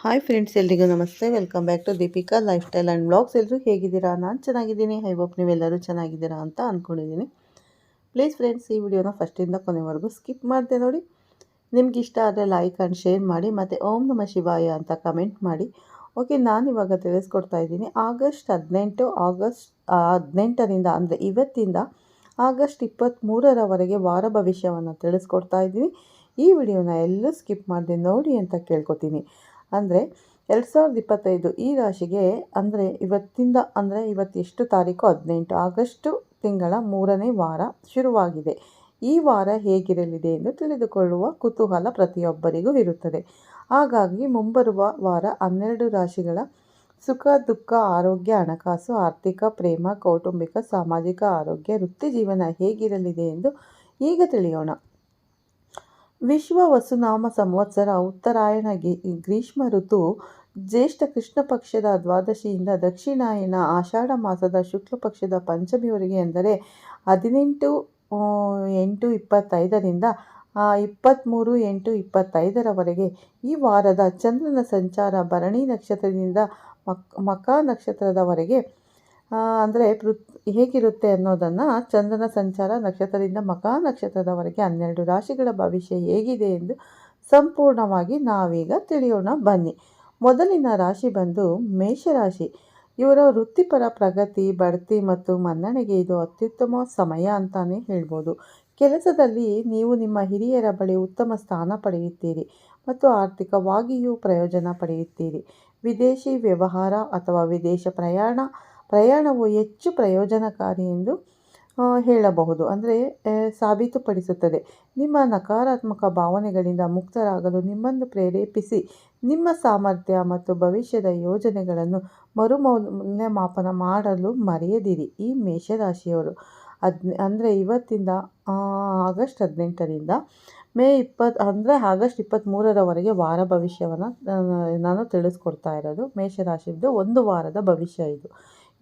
Hi friends ಎಲ್ರಿಗೂ ನಮಸ್ತೆ. Welcome back to Deepika lifestyle and blogs ಎಲ್ಲರೂ ಹೇಗಿದ್ದೀರಾ? ನಾನು ಚೆನ್ನಾಗಿದ್ದೀನಿ. ಐ ಹೋಪ್ ನೀವೆಲ್ಲರೂ ಚೆನ್ನಾಗಿದ್ದೀರಾ ಅಂತ ಅಂದ್ಕೊಂಡಿದ್ದೀನಿ ಪ್ಲೀಸ್ ಫ್ರೆಂಡ್ಸ್ ಈ ವಿಡಿಯೋನ ಫಸ್ಟಿಂದ ಕೊನೆವರೆಗೂ ಸ್ಕಿಪ್ ಮಾಡಿದೆ ನೋಡಿ. ನಿಮ್ಗೆ ಇಷ್ಟ ಆದರೆ ಲೈಕ್ ಆ್ಯಂಡ್ ಶೇರ್ ಮಾಡಿ, ಮತ್ತು ಓಂ ನಮ ಶಿವಾಯ ಅಂತ ಕಮೆಂಟ್ ಮಾಡಿ. ಓಕೆ ನಾನು ಇವಾಗ ತಿಳಿಸ್ಕೊಡ್ತಾ ಇದ್ದೀನಿ. ಆಗಸ್ಟ್ ಹದಿನೆಂಟು ಆಗಸ್ಟ್ ಹದಿನೆಂಟರಿಂದ ಅಂದರೆ ಇವತ್ತಿಂದ ಆಗಸ್ಟ್ ಇಪ್ಪತ್ತ್ಮೂರರವರೆಗೆ ವಾರ ಭವಿಷ್ಯವನ್ನು ತಿಳಿಸ್ಕೊಡ್ತಾ ಇದ್ದೀನಿ. ಈ ವಿಡಿಯೋನ ಎಲ್ಲೂ ಸ್ಕಿಪ್ ಮಾಡಿದೆ ನೋಡಿ ಅಂತ ಕೇಳ್ಕೊತೀನಿ. ಅಂದರೆ ಎರಡು ಸಾವಿರದ ಇಪ್ಪತ್ತೈದು ಈ ರಾಶಿಗೆ ಅಂದರೆ ಇವತ್ತಿಂದ ಅಂದರೆ ಇವತ್ತು ಎಷ್ಟು ತಾರೀಕು? ಹದಿನೆಂಟು. ಆಗಸ್ಟು ತಿಂಗಳ ಮೂರನೇ ವಾರ ಶುರುವಾಗಿದೆ. ಈ ವಾರ ಹೇಗಿರಲಿದೆ ಎಂದು ತಿಳಿದುಕೊಳ್ಳುವ ಕುತೂಹಲ ಪ್ರತಿಯೊಬ್ಬರಿಗೂ ಇರುತ್ತದೆ. ಹಾಗಾಗಿ ಮುಂಬರುವ ವಾರ ಹನ್ನೆರಡು ರಾಶಿಗಳ ಸುಖ, ದುಃಖ, ಆರೋಗ್ಯ, ಹಣಕಾಸು, ಆರ್ಥಿಕ ಪ್ರೇಮ, ಕೌಟುಂಬಿಕ, ಸಾಮಾಜಿಕ ಆರೋಗ್ಯ, ವೃತ್ತಿ ಜೀವನ ಹೇಗಿರಲಿದೆ ಎಂದು ಈಗ ತಿಳಿಯೋಣ. ವಿಶ್ವ ವಸುನಾಮ ಸಂವತ್ಸರ ಉತ್ತರಾಯಣ ಗ್ರೀಷ್ಮ ಋತು ಜ್ಯೇಷ್ಠ ಕೃಷ್ಣ ಪಕ್ಷದ ದ್ವಾದಶಿಯಿಂದ ದಕ್ಷಿಣಾಯನ ಆಷಾಢ ಮಾಸದ ಶುಕ್ಲ ಪಕ್ಷದ ಪಂಚಮಿವರೆಗೆ ಎಂದರೆ ಹದಿನೆಂಟು ಎಂಟು ಇಪ್ಪತ್ತೈದರಿಂದ ಇಪ್ಪತ್ತ್ಮೂರು ಎಂಟು ಇಪ್ಪತ್ತೈದರವರೆಗೆ ಈ ವಾರದ ಚಂದ್ರನ ಸಂಚಾರ ಭರಣಿ ನಕ್ಷತ್ರದಿಂದ ಮಕ್, ಮಕ ನಕ್ಷತ್ರದವರೆಗೆ ಅಂದರೆ ಪೃತ್ ಹೇಗಿರುತ್ತೆ ಅನ್ನೋದನ್ನು ಚಂದ್ರನ ಸಂಚಾರ ನಕ್ಷತ್ರದಿಂದ ಮಕಾ ನಕ್ಷತ್ರದವರೆಗೆ ಹನ್ನೆರಡು ರಾಶಿಗಳ ಭವಿಷ್ಯ ಹೇಗಿದೆ ಎಂದು ಸಂಪೂರ್ಣವಾಗಿ ನಾವೀಗ ತಿಳಿಯೋಣ. ಬನ್ನಿ, ಮೊದಲಿನ ರಾಶಿ ಬಂದು ಮೇಷರಾಶಿ. ಇವರ ವೃತ್ತಿಪರ ಪ್ರಗತಿ, ಬಡ್ತಿ ಮತ್ತು ಮನ್ನಣೆಗೆ ಇದು ಅತ್ಯುತ್ತಮ ಸಮಯ ಅಂತಾನೆ ಹೇಳ್ಬೋದು. ಕೆಲಸದಲ್ಲಿ ನೀವು ನಿಮ್ಮ ಹಿರಿಯರ ಬಳಿ ಉತ್ತಮ ಸ್ಥಾನ ಪಡೆಯುತ್ತೀರಿ ಮತ್ತು ಆರ್ಥಿಕವಾಗಿಯೂ ಪ್ರಯೋಜನ ಪಡೆಯುತ್ತೀರಿ. ವಿದೇಶಿ ವ್ಯವಹಾರ ಅಥವಾ ವಿದೇಶ ಪ್ರಯಾಣ ಪ್ರಯಾಣವು ಹೆಚ್ಚು ಪ್ರಯೋಜನಕಾರಿ ಎಂದು ಹೇಳಬಹುದು. ಅಂದರೆ ಸಾಬೀತುಪಡಿಸುತ್ತದೆ. ನಿಮ್ಮ ನಕಾರಾತ್ಮಕ ಭಾವನೆಗಳಿಂದ ಮುಕ್ತರಾಗಲು ನಿಮ್ಮನ್ನು ಪ್ರೇರೇಪಿಸಿ, ನಿಮ್ಮ ಸಾಮರ್ಥ್ಯ ಮತ್ತು ಭವಿಷ್ಯದ ಯೋಜನೆಗಳನ್ನು ಮರುಮೌಲ್ಯಮಾಪನ ಮಾಡಲು ಮರೆಯದಿರಿ. ಈ ಮೇಷರಾಶಿಯವರು ಅದ್ ಅಂದರೆ ಇವತ್ತಿಂದ ಆಗಸ್ಟ್ ಹದಿನೆಂಟರಿಂದ ಮೇ ಇಪ್ಪತ್ತು ಅಂದರೆ ಆಗಸ್ಟ್ ಇಪ್ಪತ್ತ್ಮೂರರವರೆಗೆ ವಾರ ಭವಿಷ್ಯವನ್ನು ನಾನು ತಿಳಿಸ್ಕೊಡ್ತಾ ಇರೋದು. ಮೇಷರಾಶಿದ್ದು ಒಂದು ವಾರದ ಭವಿಷ್ಯ ಇದು.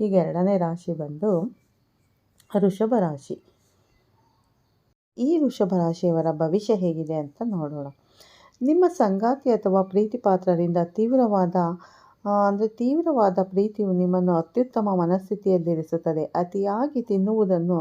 ಈಗ ಎರಡನೇ ರಾಶಿ ಬಂದು ಋಷಭ ರಾಶಿ. ಈ ಋಷಭ ರಾಶಿಯವರ ಭವಿಷ್ಯ ಹೇಗಿದೆ ಅಂತ ನೋಡೋಣ. ನಿಮ್ಮ ಸಂಗಾತಿ ಅಥವಾ ಪ್ರೀತಿ ಪಾತ್ರರಿಂದ ತೀವ್ರವಾದ ಅಂದರೆ ತೀವ್ರವಾದ ಪ್ರೀತಿಯು ನಿಮ್ಮನ್ನು ಅತ್ಯುತ್ತಮ ಮನಸ್ಥಿತಿಯಲ್ಲಿರಿಸುತ್ತದೆ ಅತಿಯಾಗಿ ತಿನ್ನುವುದನ್ನು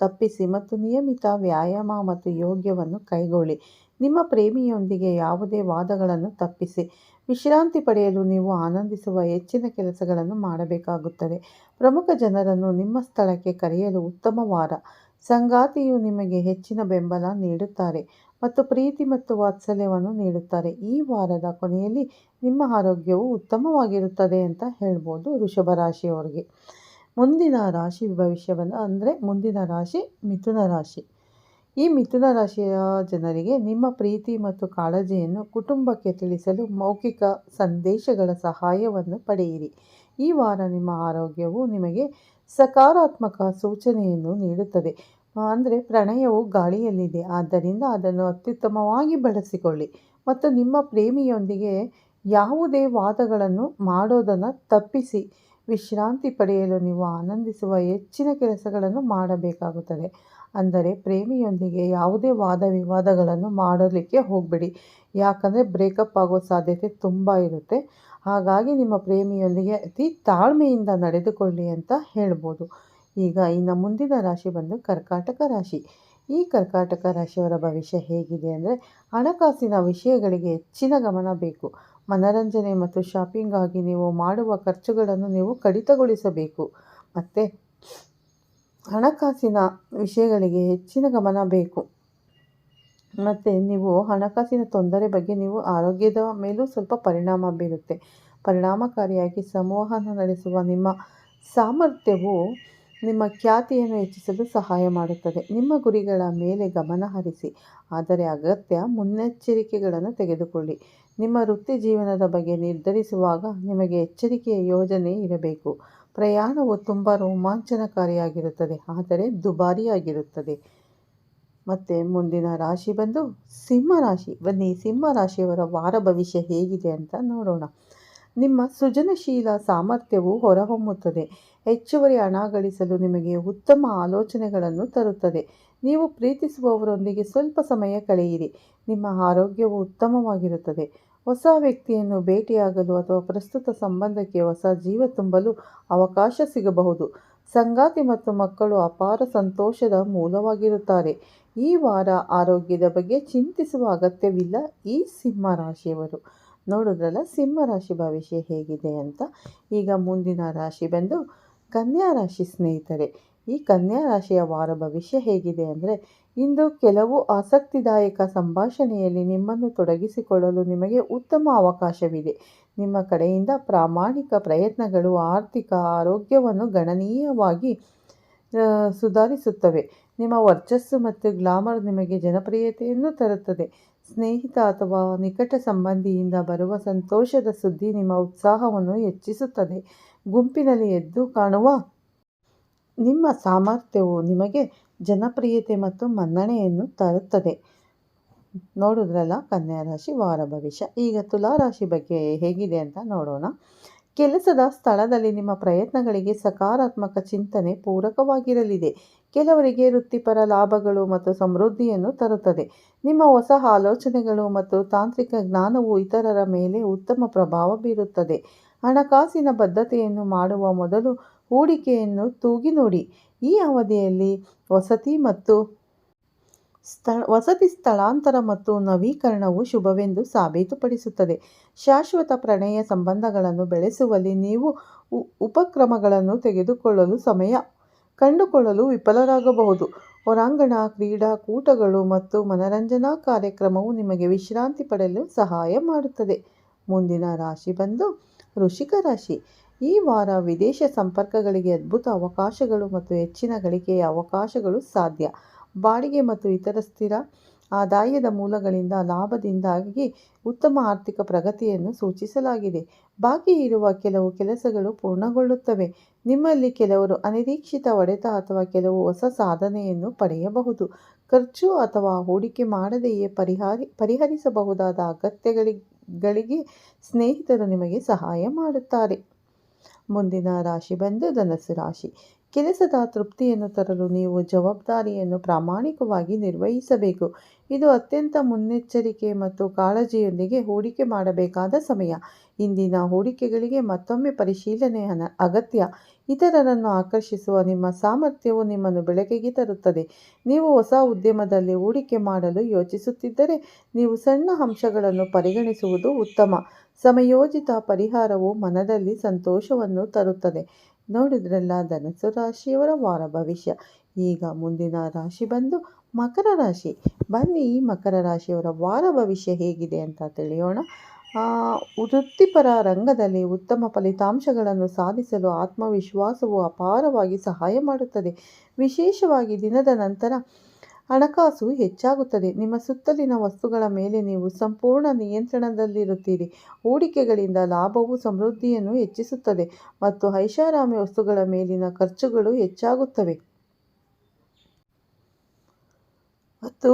ತಪ್ಪಿಸಿ ಮತ್ತು ನಿಯಮಿತ ವ್ಯಾಯಾಮ ಮತ್ತು ಯೋಗ್ಯವನ್ನು ಕೈಗೊಳ್ಳಿ. ನಿಮ್ಮ ಪ್ರೇಮಿಯೊಂದಿಗೆ ಯಾವುದೇ ವಾದಗಳನ್ನು ತಪ್ಪಿಸಿ. ವಿಶ್ರಾಂತಿ ಪಡೆಯಲು ನೀವು ಆನಂದಿಸುವ ಹೆಚ್ಚಿನ ಕೆಲಸಗಳನ್ನು ಮಾಡಬೇಕಾಗುತ್ತದೆ. ಪ್ರಮುಖ ಜನರನ್ನು ನಿಮ್ಮ ಸ್ಥಳಕ್ಕೆ ಕರೆಯಲು ಉತ್ತಮ ವಾರ. ಸಂಗಾತಿಯು ನಿಮಗೆ ಹೆಚ್ಚಿನ ಬೆಂಬಲ ನೀಡುತ್ತಾರೆ ಮತ್ತು ಪ್ರೀತಿ ಮತ್ತು ವಾತ್ಸಲ್ಯವನ್ನು ನೀಡುತ್ತಾರೆ. ಈ ವಾರದ ಕೊನೆಯಲ್ಲಿ ನಿಮ್ಮ ಆರೋಗ್ಯವು ಉತ್ತಮವಾಗಿರುತ್ತದೆ ಅಂತ ಹೇಳ್ಬೋದು ವೃಷಭ ರಾಶಿಯವರಿಗೆ. ಮುಂದಿನ ರಾಶಿ ಭವಿಷ್ಯವನ್ನು ಅಂದರೆ ಮುಂದಿನ ರಾಶಿ ಮಿಥುನ ರಾಶಿ. ಈ ಮಿಥುನ ರಾಶಿಯ ಜನರಿಗೆ ನಿಮ್ಮ ಪ್ರೀತಿ ಮತ್ತು ಕಾಳಜಿಯನ್ನು ಕುಟುಂಬಕ್ಕೆ ತಿಳಿಸಲು ಮೌಖಿಕ ಸಂದೇಶಗಳ ಸಹಾಯವನ್ನು ಪಡೆಯಿರಿ. ಈ ವಾರ ನಿಮ್ಮ ಆರೋಗ್ಯವು ನಿಮಗೆ ಸಕಾರಾತ್ಮಕ ಸೂಚನೆಯನ್ನು ನೀಡುತ್ತದೆ. ಅಂದರೆ ಪ್ರಣಯವು ಗಾಳಿಯಲ್ಲಿದೆ. ಆದ್ದರಿಂದ ಅದನ್ನು ಅತ್ಯುತ್ತಮವಾಗಿ ಬಳಸಿಕೊಳ್ಳಿ. ಮತ್ತು ನಿಮ್ಮ ಪ್ರೇಮಿಯೊಂದಿಗೆ ಯಾವುದೇ ವಾದಗಳನ್ನು ಮಾಡೋದನ್ನು ತಪ್ಪಿಸಿ. ವಿಶ್ರಾಂತಿ ಪಡೆಯಲು ನೀವು ಆನಂದಿಸುವ ಹೆಚ್ಚಿನ ಕೆಲಸಗಳನ್ನು ಮಾಡಬೇಕಾಗುತ್ತದೆ. ಅಂದರೆ ಪ್ರೇಮಿಯೊಂದಿಗೆ ಯಾವುದೇ ವಾದ ವಿವಾದಗಳನ್ನು ಮಾಡಲಿಕ್ಕೆ ಹೋಗಬೇಡಿ. ಯಾಕಂದರೆ ಬ್ರೇಕಪ್ ಆಗೋ ಸಾಧ್ಯತೆ ತುಂಬ ಇರುತ್ತೆ. ಹಾಗಾಗಿ ನಿಮ್ಮ ಪ್ರೇಮಿಯೊಂದಿಗೆ ಅತಿ ತಾಳ್ಮೆಯಿಂದ ನಡೆದುಕೊಳ್ಳಿ ಅಂತ ಹೇಳ್ಬೋದು. ಈಗ ಇನ್ನು ಮುಂದಿನ ರಾಶಿ ಬಂದು ಕರ್ಕಾಟಕ ರಾಶಿ. ಈ ಕರ್ಕಾಟಕ ರಾಶಿಯವರ ಭವಿಷ್ಯ ಹೇಗಿದೆ ಅಂದರೆ ಹಣಕಾಸಿನ ವಿಷಯಗಳಿಗೆ ಹೆಚ್ಚಿನ ಗಮನ ಬೇಕು. ಮನರಂಜನೆ ಮತ್ತು ಶಾಪಿಂಗಾಗಿ ನೀವು ಮಾಡುವ ಖರ್ಚುಗಳನ್ನು ನೀವು ಕಡಿತಗೊಳಿಸಬೇಕು. ಮತ್ತು ಹಣಕಾಸಿನ ವಿಷಯಗಳಿಗೆ ಹೆಚ್ಚಿನ ಗಮನ ಬೇಕು. ಮತ್ತು ನೀವು ಹಣಕಾಸಿನ ತೊಂದರೆ ಬಗ್ಗೆ ನೀವು ಆರೋಗ್ಯದ ಮೇಲೂ ಸ್ವಲ್ಪ ಪರಿಣಾಮ ಬೀರುತ್ತೆ. ಪರಿಣಾಮಕಾರಿಯಾಗಿ ಸಂವಹನ ನಡೆಸುವ ನಿಮ್ಮ ಸಾಮರ್ಥ್ಯವು ನಿಮ್ಮ ಖ್ಯಾತಿಯನ್ನು ಹೆಚ್ಚಿಸಲು ಸಹಾಯ ಮಾಡುತ್ತದೆ. ನಿಮ್ಮ ಗುರಿಗಳ ಮೇಲೆ ಗಮನ ಹರಿಸಿ, ಆದರೆ ಅಗತ್ಯ ಮುನ್ನೆಚ್ಚರಿಕೆಗಳನ್ನು ತೆಗೆದುಕೊಳ್ಳಿ. ನಿಮ್ಮ ವೃತ್ತಿ ಜೀವನದ ಬಗ್ಗೆ ನಿರ್ಧರಿಸುವಾಗ ನಿಮಗೆ ಎಚ್ಚರಿಕೆಯ ಯೋಜನೆ ಇರಬೇಕು. ಪ್ರಯಾಣವು ತುಂಬ ರೋಮಾಂಚನಕಾರಿಯಾಗಿರುತ್ತದೆ, ಆದರೆ ದುಬಾರಿಯಾಗಿರುತ್ತದೆ. ಮತ್ತು ಮುಂದಿನ ರಾಶಿ ಬಂದು ಸಿಂಹ ರಾಶಿ. ಬನ್ನಿ, ಸಿಂಹ ರಾಶಿಯವರ ವಾರ ಭವಿಷ್ಯ ಹೇಗಿದೆ ಅಂತ ನೋಡೋಣ. ನಿಮ್ಮ ಸೃಜನಶೀಲ ಸಾಮರ್ಥ್ಯವು ಹೊರಹೊಮ್ಮುತ್ತದೆ. ಹೆಚ್ಚುವರಿ ಹಣ ಗಳಿಸಲು ನಿಮಗೆ ಉತ್ತಮ ಆಲೋಚನೆಗಳನ್ನು ತರುತ್ತದೆ. ನೀವು ಪ್ರೀತಿಸುವವರೊಂದಿಗೆ ಸ್ವಲ್ಪ ಸಮಯ ಕಳೆಯಿರಿ. ನಿಮ್ಮ ಆರೋಗ್ಯವು ಉತ್ತಮವಾಗಿರುತ್ತದೆ. ಹೊಸ ವ್ಯಕ್ತಿಯನ್ನು ಭೇಟಿಯಾಗಲು ಅಥವಾ ಪ್ರಸ್ತುತ ಸಂಬಂಧಕ್ಕೆ ಹೊಸ ಜೀವ ತುಂಬಲು ಅವಕಾಶ ಸಿಗಬಹುದು. ಸಂಗಾತಿ ಮತ್ತು ಮಕ್ಕಳು ಅಪಾರ ಸಂತೋಷದ ಮೂಲವಾಗಿರುತ್ತಾರೆ. ಈ ವಾರ ಆರೋಗ್ಯದ ಬಗ್ಗೆ ಚಿಂತಿಸುವ ಅಗತ್ಯವಿಲ್ಲ. ಈ ಸಿಂಹ ರಾಶಿಯವರು. ನೋಡಿದ್ರಲ್ಲ, ಸಿಂಹ ರಾಶಿ ಭವಿಷ್ಯ ಹೇಗಿದೆ ಅಂತ. ಈಗ ಮುಂದಿನ ರಾಶಿ ಬಂದು ಕನ್ಯಾ ರಾಶಿ ಸ್ನೇಹಿತರೆ. ಈ ಕನ್ಯಾ ರಾಶಿಯ ವಾರ ಭವಿಷ್ಯ ಹೇಗಿದೆ ಅಂದರೆ ಇಂದು ಕೆಲವು ಆಸಕ್ತಿದಾಯಕ ಸಂಭಾಷಣೆಯಲ್ಲಿ ನಿಮ್ಮನ್ನು ತೊಡಗಿಸಿಕೊಳ್ಳಲು ನಿಮಗೆ ಉತ್ತಮ ಅವಕಾಶವಿದೆ. ನಿಮ್ಮ ಕಡೆಯಿಂದ ಪ್ರಾಮಾಣಿಕ ಪ್ರಯತ್ನಗಳು ಆರ್ಥಿಕ ಆರೋಗ್ಯವನ್ನು ಗಣನೀಯವಾಗಿ ಸುಧಾರಿಸುತ್ತವೆ. ನಿಮ್ಮ ವರ್ಚಸ್ಸು ಮತ್ತು ಗ್ಲಾಮರ್ ನಿಮಗೆ ಜನಪ್ರಿಯತೆಯನ್ನು ತರುತ್ತದೆ. ಸ್ನೇಹಿತ ಅಥವಾ ನಿಕಟ ಸಂಬಂಧಿಯಿಂದ ಬರುವ ಸಂತೋಷದ ಸುದ್ದಿ ನಿಮ್ಮ ಉತ್ಸಾಹವನ್ನು ಹೆಚ್ಚಿಸುತ್ತದೆ. ಗುಂಪಿನಲ್ಲಿ ಎದ್ದು ಕಾಣುವ ನಿಮ್ಮ ಸಾಮರ್ಥ್ಯವು ನಿಮಗೆ ಜನಪ್ರಿಯತೆ ಮತ್ತು ಮನ್ನಣೆಯನ್ನು ತರುತ್ತದೆ. ನೋಡಿದ್ರಲ್ಲ ಕನ್ಯಾ ರಾಶಿ ವಾರ ಭವಿಷ್ಯ. ಈಗ ತುಲಾ ರಾಶಿ ಬಗ್ಗೆ ಹೇಗಿದೆ ಅಂತ ನೋಡೋಣ. ಕೆಲಸದ ಸ್ಥಳದಲ್ಲಿ ನಿಮ್ಮ ಪ್ರಯತ್ನಗಳಿಗೆ ಸಕಾರಾತ್ಮಕ ಚಿಂತನೆ ಪೂರಕವಾಗಿರಲಿದೆ. ಕೆಲವರಿಗೆ ವೃತ್ತಿಪರ ಲಾಭಗಳು ಮತ್ತು ಸಮೃದ್ಧಿಯನ್ನು ತರುತ್ತದೆ. ನಿಮ್ಮ ಹೊಸ ಆಲೋಚನೆಗಳು ಮತ್ತು ತಾಂತ್ರಿಕ ಜ್ಞಾನವು ಇತರರ ಮೇಲೆ ಉತ್ತಮ ಪ್ರಭಾವ ಬೀರುತ್ತದೆ. ಹಣಕಾಸಿನ ಬದ್ಧತೆಯನ್ನು ಮಾಡುವ ಮೊದಲು ಹೂಡಿಕೆಯನ್ನು ತೂಗಿ ನೋಡಿ ಈ ಅವಧಿಯಲ್ಲಿ ವಸತಿ ಮತ್ತು ಸ್ಥಳ, ವಸತಿ ಸ್ಥಳಾಂತರ ಮತ್ತು ನವೀಕರಣವು ಶುಭವೆಂದು ಸಾಬೀತುಪಡಿಸುತ್ತದೆ. ಶಾಶ್ವತ ಪ್ರಣಯ ಸಂಬಂಧಗಳನ್ನು ಬೆಳೆಸುವಲ್ಲಿ ನೀವು ಉಪಕ್ರಮಗಳನ್ನು ತೆಗೆದುಕೊಳ್ಳಲು ಸಮಯ ಕಂಡುಕೊಳ್ಳಲು ವಿಫಲರಾಗಬಹುದು. ಹೊರಾಂಗಣ ಕ್ರೀಡಾಕೂಟಗಳು ಮತ್ತು ಮನರಂಜನಾ ಕಾರ್ಯಕ್ರಮವು ನಿಮಗೆ ವಿಶ್ರಾಂತಿ ಪಡೆಯಲು ಸಹಾಯ ಮಾಡುತ್ತದೆ. ಮುಂದಿನ ರಾಶಿ ಬಂದು ವೃಷಿಕ ರಾಶಿ. ಈ ವಾರ ವಿದೇಶ ಸಂಪರ್ಕಗಳಿಗೆ ಅದ್ಭುತ ಅವಕಾಶಗಳು ಮತ್ತು ಹೆಚ್ಚಿನ ಗಳಿಕೆಯ ಅವಕಾಶಗಳು ಸಾಧ್ಯ. ಬಾಡಿಗೆ ಮತ್ತು ಇತರ ಸ್ಥಿರ ಆದಾಯದ ಮೂಲಗಳಿಂದ ಲಾಭದಿಂದಾಗಿ ಉತ್ತಮ ಆರ್ಥಿಕ ಪ್ರಗತಿಯನ್ನು ಸೂಚಿಸಲಾಗಿದೆ. ಬಾಕಿ ಇರುವ ಕೆಲವು ಕೆಲಸಗಳು ಪೂರ್ಣಗೊಳ್ಳುತ್ತವೆ. ನಿಮ್ಮಲ್ಲಿ ಕೆಲವರು ಅನಿರೀಕ್ಷಿತ ಒಡೆತ ಅಥವಾ ಕೆಲವು ಹೊಸ ಸಾಧನೆಯನ್ನು ಪಡೆಯಬಹುದು. ಖರ್ಚು ಅಥವಾ ಹೂಡಿಕೆ ಮಾಡದೆಯೇ ಪರಿಹಾರಿ, ಪರಿಹರಿಸಬಹುದಾದ ಅಗತ್ಯಗಳಿಗೆ ಸ್ನೇಹಿತರು ನಿಮಗೆ ಸಹಾಯ ಮಾಡುತ್ತಾರೆ. ಮುಂದಿನ ರಾಶಿ ಬಂದು ಧನಸ್ಸು ರಾಶಿ. ಕೆಲಸದ ತೃಪ್ತಿಯನ್ನು ತರಲು ನೀವು ಜವಾಬ್ದಾರಿಯನ್ನು ಪ್ರಾಮಾಣಿಕವಾಗಿ ನಿರ್ವಹಿಸಬೇಕು. ಇದು ಅತ್ಯಂತ ಮುನ್ನೆಚ್ಚರಿಕೆ ಮತ್ತು ಕಾಳಜಿಯೊಂದಿಗೆ ಹೂಡಿಕೆ ಮಾಡಬೇಕಾದ ಸಮಯ. ಇಂದಿನ ಹೂಡಿಕೆಗಳಿಗೆ ಮತ್ತೊಮ್ಮೆ ಪರಿಶೀಲನೆ ಅಗತ್ಯ. ಇತರರನ್ನು ಆಕರ್ಷಿಸುವ ನಿಮ್ಮ ಸಾಮರ್ಥ್ಯವು ನಿಮ್ಮನ್ನು ಬೆಳಕಿಗೆ ತರುತ್ತದೆ. ನೀವು ಹೊಸ ಉದ್ಯಮದಲ್ಲಿ ಹೂಡಿಕೆ ಮಾಡಲು ಯೋಚಿಸುತ್ತಿದ್ದರೆ ನೀವು ಸಣ್ಣ ಅಂಶಗಳನ್ನು ಪರಿಗಣಿಸುವುದು ಉತ್ತಮ. ಸಮಯೋಜಿತ ಪರಿಹಾರವು ಮನದಲ್ಲಿ ಸಂತೋಷವನ್ನು ತರುತ್ತದೆ. ನೋಡಿದ್ರಲ್ಲ ಧನಸು ರಾಶಿಯವರ ವಾರ ಭವಿಷ್ಯ. ಈಗ ಮುಂದಿನ ರಾಶಿ ಬಂದು ಮಕರ ರಾಶಿ. ಬನ್ನಿ ಮಕರ ರಾಶಿಯವರ ವಾರ ಭವಿಷ್ಯ ಹೇಗಿದೆ ಅಂತ ತಿಳಿಯೋಣ. ವೃತ್ತಿಪರ ರಂಗದಲ್ಲಿ ಉತ್ತಮ ಫಲಿತಾಂಶಗಳನ್ನು ಸಾಧಿಸಲು ಆತ್ಮವಿಶ್ವಾಸವು ಅಪಾರವಾಗಿ ಸಹಾಯ ಮಾಡುತ್ತದೆ. ವಿಶೇಷವಾಗಿ ದಿನದ ನಂತರ ಹಣಕಾಸು ಹೆಚ್ಚಾಗುತ್ತದೆ. ನಿಮ್ಮ ಸುತ್ತಲಿನ ವಸ್ತುಗಳ ಮೇಲೆ ನೀವು ಸಂಪೂರ್ಣ ನಿಯಂತ್ರಣದಲ್ಲಿರುತ್ತೀರಿ. ಹೂಡಿಕೆಗಳಿಂದ ಲಾಭವು ಸಮೃದ್ಧಿಯನ್ನು ಹೆಚ್ಚಿಸುತ್ತದೆ ಮತ್ತು ಐಷಾರಾಮಿ ವಸ್ತುಗಳ ಮೇಲಿನ ಖರ್ಚುಗಳು ಹೆಚ್ಚಾಗುತ್ತವೆ. ಮತ್ತು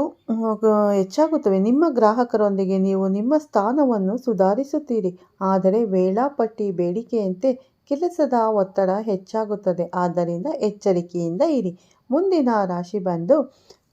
ಹೆಚ್ಚಾಗುತ್ತವೆ. ನಿಮ್ಮ ಗ್ರಾಹಕರೊಂದಿಗೆ ನೀವು ನಿಮ್ಮ ಸ್ಥಾನವನ್ನು ಸುಧಾರಿಸುತ್ತೀರಿ. ಆದರೆ ವೇಳಾಪಟ್ಟಿ ಬೇಡಿಕೆಯಂತೆ ಕೆಲಸದ ಒತ್ತಡ ಹೆಚ್ಚಾಗುತ್ತದೆ. ಆದ್ದರಿಂದ ಎಚ್ಚರಿಕೆಯಿಂದ ಇರಿ. ಮುಂದಿನ ರಾಶಿ ಬಂದು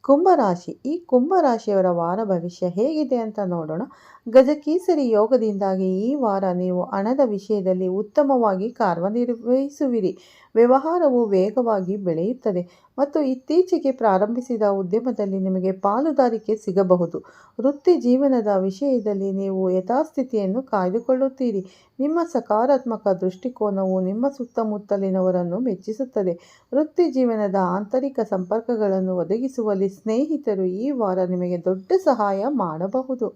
ಕುಂಭರಾಶಿ. ಈ ಕುಂಭರಾಶಿಯವರ ವಾರ ಭವಿಷ್ಯ ಹೇಗಿದೆ ಅಂತ ನೋಡೋಣ. ಗಜಕೀಸರಿ ಯೋಗದಿಂದಾಗಿ ಈ ವಾರ ನೀವು ಹಣದ ವಿಷಯದಲ್ಲಿ ಉತ್ತಮವಾಗಿ ಕಾರ್ಯನಿರ್ವಹಿಸುವಿರಿ ವ್ಯವಹಾರವು ವೇಗವಾಗಿ ಬೆಳೆಯುತ್ತದೆ ಮತ್ತು ಇತ್ತೀಚೆಗೆ ಪ್ರಾರಂಭಿಸಿದ ಉದ್ಯಮದಲ್ಲಿ ನಿಮಗೆ ಪಾಲುದಾರಿಕೆ ಸಿಗಬಹುದು. ವೃತ್ತಿ ಜೀವನದ ವಿಷಯದಲ್ಲಿ ನೀವು ಯಥಾಸ್ಥಿತಿಯನ್ನು ಕಾಯ್ದುಕೊಳ್ಳುತ್ತೀರಿ. ನಿಮ್ಮ ಸಕಾರಾತ್ಮಕ ದೃಷ್ಟಿಕೋನವು ನಿಮ್ಮ ಸುತ್ತಮುತ್ತಲಿನವರನ್ನು ಮೆಚ್ಚಿಸುತ್ತದೆ. ವೃತ್ತಿ ಜೀವನದ ಆಂತರಿಕ ಸಂಪರ್ಕಗಳನ್ನು ಒದಗಿಸುವಲ್ಲಿ ಸ್ನೇಹಿತರು ಈ ವಾರ ನಿಮಗೆ ದೊಡ್ಡ ಸಹಾಯ ಮಾಡಬಹುದು.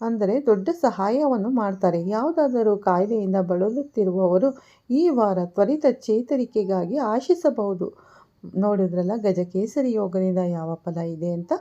ಅಂದರೆ ದೊಡ್ಡ ಸಹಾಯವನ್ನು ಮಾಡ್ತಾರೆ. ಯಾವುದಾದರೂ ಕಾಯಿಲೆಯಿಂದ ಬಳಲುತ್ತಿರುವವರು ಈ ವಾರ ತ್ವರಿತ ಚೇತರಿಕೆಗಾಗಿ ಆಶಿಸಬಹುದು. ನೋಡಿದ್ರಲ್ಲ, ಗಜಕೇಸರಿ ಯೋಗದಿಂದ ಯಾವ ಫಲ ಇದೆ ಅಂತ?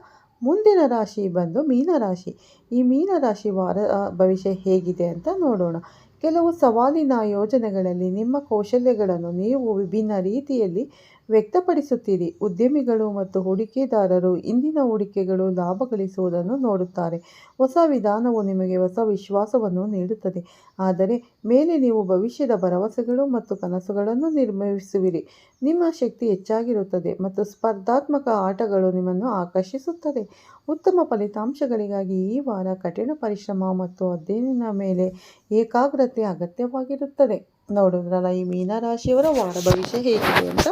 ಮುಂದಿನ ರಾಶಿ ಬಂದು ಮೀನರಾಶಿ. ಈ ಮೀನರಾಶಿ ವಾರ ಭವಿಷ್ಯ ಹೇಗಿದೆ ಅಂತ ನೋಡೋಣ. ಕೆಲವು ಸವಾಲಿನ ಯೋಜನೆಗಳಲ್ಲಿ ನಿಮ್ಮ ಕೌಶಲ್ಯಗಳನ್ನು ನೀವು ವಿಭಿನ್ನ ರೀತಿಯಲ್ಲಿ ವ್ಯಕ್ತಪಡಿಸುತ್ತೀರಿ. ಉದ್ಯಮಿಗಳು ಮತ್ತು ಹೂಡಿಕೆದಾರರು ಇಂದಿನ ಹೂಡಿಕೆಗಳು ಲಾಭ ಗಳಿಸುವುದನ್ನು ನೋಡುತ್ತಾರೆ. ಹೊಸ ವಿಧಾನವು ನಿಮಗೆ ಹೊಸ ವಿಶ್ವಾಸವನ್ನು ನೀಡುತ್ತದೆ. ಆದರೆ ಮೇಲೆ ನೀವು ಭವಿಷ್ಯದ ಭರವಸೆಗಳು ಮತ್ತು ಕನಸುಗಳನ್ನು ನಿರ್ಮಿಸುವಿರಿ. ನಿಮ್ಮ ಶಕ್ತಿ ಹೆಚ್ಚಾಗಿರುತ್ತದೆ ಮತ್ತು ಸ್ಪರ್ಧಾತ್ಮಕ ಆಟಗಳು ನಿಮ್ಮನ್ನು ಆಕರ್ಷಿಸುತ್ತದೆ. ಉತ್ತಮ ಫಲಿತಾಂಶಗಳಿಗಾಗಿ ಈ ವಾರ ಕಠಿಣ ಪರಿಶ್ರಮ ಮತ್ತು ಅಧ್ಯಯನ ಮೇಲೆ ಏಕಾಗ್ರತೆ ಅಗತ್ಯವಾಗಿರುತ್ತದೆ. ನೋಡಿದ್ರಲ್ಲ, ಈ ಮೀನರಾಶಿಯವರ ವಾರ ಭವಿಷ್ಯ ಹೇಗಿದೆ ಅಂತ.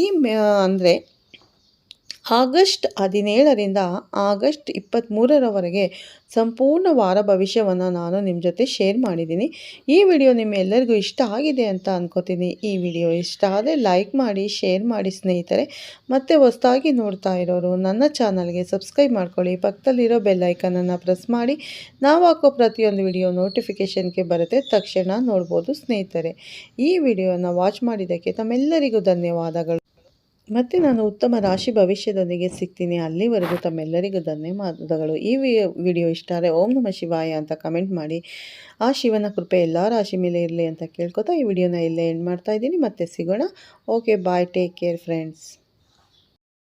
ಈ ಅಂದರೆ ಆಗಸ್ಟ್ ಹದಿನೇಳರಿಂದ ಆಗಸ್ಟ್ ಇಪ್ಪತ್ತ್ಮೂರರವರೆಗೆ ಸಂಪೂರ್ಣ ವಾರ ಭವಿಷ್ಯವನ್ನು ನಾನು ನಿಮ್ಮ ಜೊತೆ ಶೇರ್ ಮಾಡಿದ್ದೀನಿ. ಈ ವಿಡಿಯೋ ನಿಮ್ಮೆಲ್ಲರಿಗೂ ಇಷ್ಟ ಆಗಿದೆ ಅಂತ ಅಂದ್ಕೋತೀನಿ ಈ ವಿಡಿಯೋ ಇಷ್ಟ ಆದರೆ ಲೈಕ್ ಮಾಡಿ ಶೇರ್ ಮಾಡಿ ಸ್ನೇಹಿತರೆ. ಮತ್ತು ಹೊಸದಾಗಿ ನೋಡ್ತಾ ಇರೋರು, ನನ್ನ ಚಾನಲ್ಗೆ ಸಬ್ಸ್ಕ್ರೈಬ್ ಮಾಡ್ಕೊಳ್ಳಿ. ಪಕ್ಕದಲ್ಲಿರೋ ಬೆಲ್ಲೈಕನನ್ನು ಪ್ರೆಸ್ ಮಾಡಿ. ನಾವು ಹಾಕೋ ಪ್ರತಿಯೊಂದು ವಿಡಿಯೋ ನೋಟಿಫಿಕೇಷನ್ಗೆ ಬರುತ್ತೆ. ತಕ್ಷಣ ನೋಡ್ಬೋದು ಸ್ನೇಹಿತರೆ. ಈ ವಿಡಿಯೋನ ವಾಚ್ ಮಾಡಿದ್ದಕ್ಕೆ ತಮ್ಮೆಲ್ಲರಿಗೂ ಧನ್ಯವಾದಗಳು. ಮತ್ತು ನಾನು ಉತ್ತಮ ರಾಶಿ ಭವಿಷ್ಯದೊಂದಿಗೆ ಸಿಗ್ತೀನಿ. ಅಲ್ಲಿವರೆಗೂ ತಮ್ಮೆಲ್ಲರಿಗೂ ಧನ್ಯವಾದಗಳು. ಈ ವಿಡಿಯೋ ಇಷ್ಟ ಆದರೆ ಓಂ ನಮ ಶಿವಾಯ ಅಂತ ಕಮೆಂಟ್ ಮಾಡಿ. ಆ ಶಿವನ ಕೃಪೆ ಎಲ್ಲ ರಾಶಿ ಮೇಲೆ ಇರಲಿ ಅಂತ ಕೇಳ್ಕೊತಾ ಈ ವಿಡಿಯೋನ ಇಲ್ಲೇ ಎಂಡ್ ಮಾಡ್ತಾ ಇದ್ದೀನಿ. ಮತ್ತೆ ಸಿಗೋಣ. Okay bye take care friends